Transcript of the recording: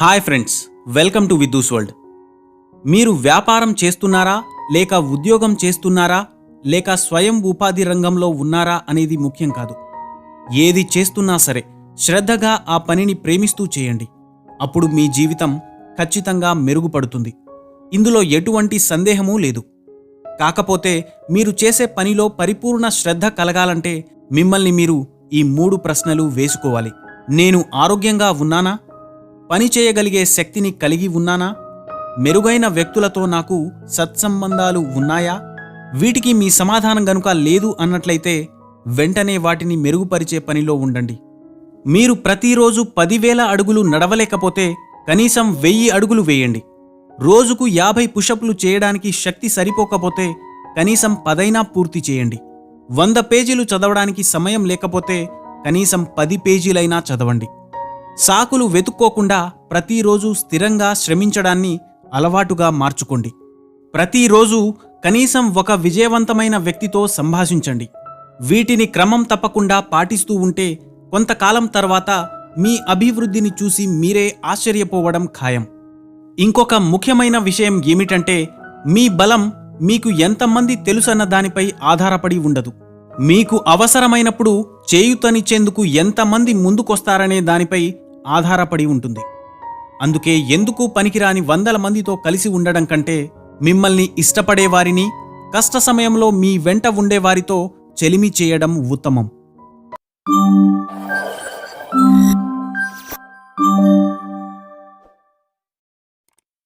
Hi friends welcome to Viddu's world. మీరు వ్యాపారం చేస్తున్నారా లేక ఉద్యోగం చేస్తున్నారా లేక స్వయం ఉపాధి రంగంలో ఉన్నారా అనేది ముఖ్యం కాదు. ఏది చేస్తున్నా సరే శ్రద్ధగా ఆ పనిని ప్రేమిస్తూ చేయండి. అప్పుడు మీ జీవితం ఖచ్చితంగా మెరుగుపడుతుంది. ఇందులో ఎటువంటి సందేహమూ లేదు. కాకపోతే మీరు చేసే పనిలో పరిపూర్ణ శ్రద్ధ కలగాలంటే మిమ్మల్ని మీరు ఈ మూడు ప్రశ్నలు వేసుకోవాలి. నేను ఆరోగ్యంగా ఉన్నానా? పని చేయగలిగే శక్తిని కలిగి ఉన్నానా? మెరుగైన వ్యక్తులతో నాకు సత్సంబంధాలు ఉన్నాయా? వీటికి మీ సమాధానం గనుక లేదు అన్నట్లయితే వెంటనే వాటిని మెరుగుపరిచే పనిలో ఉండండి. మీరు ప్రతిరోజు పదివేల అడుగులు నడవలేకపోతే కనీసం వెయ్యి అడుగులు వేయండి. రోజుకు యాభై పుషప్లు చేయడానికి శక్తి సరిపోకపోతే కనీసం పదైనా పూర్తి చేయండి. వంద పేజీలు చదవడానికి సమయం లేకపోతే కనీసం పది పేజీలైనా చదవండి. సాకులు వెతుక్కోకుండా ప్రతిరోజు స్థిరంగా శ్రమించడాన్ని అలవాటుగా మార్చుకోండి. ప్రతిరోజు కనీసం ఒక విజయవంతమైన వ్యక్తితో సంభాషించండి. వీటిని క్రమం తప్పకుండా పాటిస్తూ ఉంటే కొంతకాలం తర్వాత మీ అభివృద్ధిని చూసి మీరే ఆశ్చర్యపోవడం ఖాయం. ఇంకొక ముఖ్యమైన విషయం ఏమిటంటే మీ బలం మీకు ఎంతమంది తెలుసన్న దానిపై ఆధారపడి ఉండదు. మీకు అవసరమైనప్పుడు చేయుతనిచ్చేందుకు ఎంతమంది ముందుకొస్తారనే దానిపై ఆధారపడి ఉంటుంది. అందుకే ఎందుకు పనికిరాని వందల మందితో కలిసి ఉండడం కంటే మిమ్మల్ని ఇష్టపడేవారిని కష్ట సమయంలో మీ వెంట ఉండేవారితో చెలిమి చేయడం ఉత్తమం.